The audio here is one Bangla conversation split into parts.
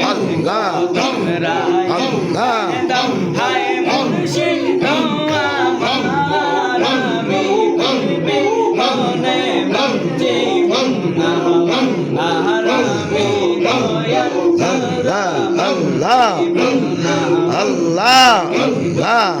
Allah Allah Hai Murshid Allah Allah Allah Allah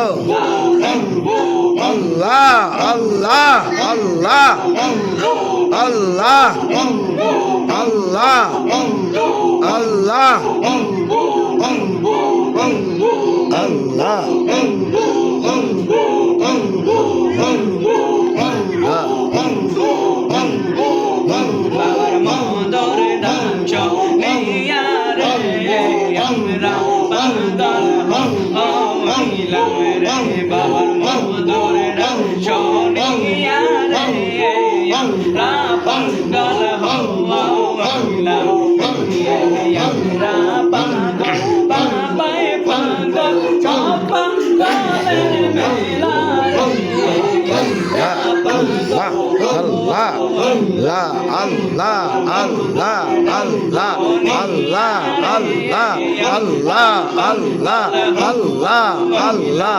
Oh. আল্লাহ। আল্লাহ। আল্লাহ। আল্লাহ। আল্লাহ। বাবার মদর ডাঞ্চ নিয়া রে আমরা পাগল হইলাম রে বাবার মদর আল্লাহ আল্লাহ আল্লাহ আল্লাহ আল্লাহ আল্লাহ আল্লাহ আল্লাহ আল্লাহ আল্লাহ আল্লাহ আল্লাহ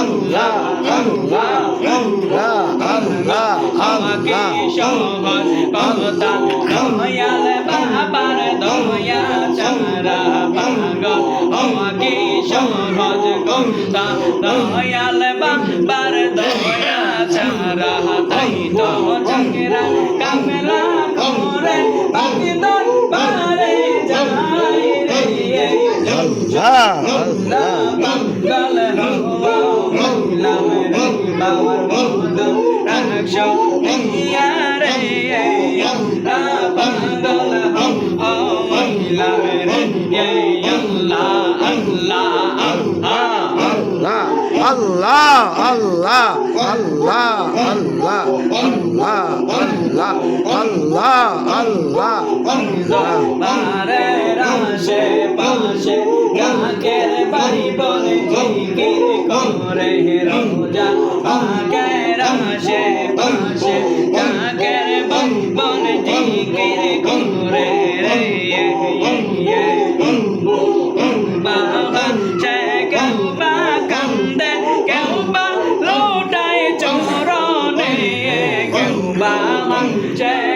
আল্লাহ আল্লাহ আল্লাহ আমাকে আল্লাহ সহজ কথা দয়াল বাবার দয়া চারা পাগল আমাকে সহজ কথা দয়াল বাবার তো কামেরা কামেরা কমরে পাকিদার পারে যাই রে আল্লাহ আল্লাহ বাঙ্গাল হওয়া মৌলা মেরে বাবার বদম রাখশো ইয়া রে আল্লাহ বাঙ্গাল হওয়া মৌলা মেরে ইয়া আল্লাহ আল্লাহ আল্লাহ আল্লাহ আল্লাহ আল্লাহ আল্লাহ আল্লাহ আল্লাহ আল্লাহ আল্লাহ আল্লাহ বারের আশে जय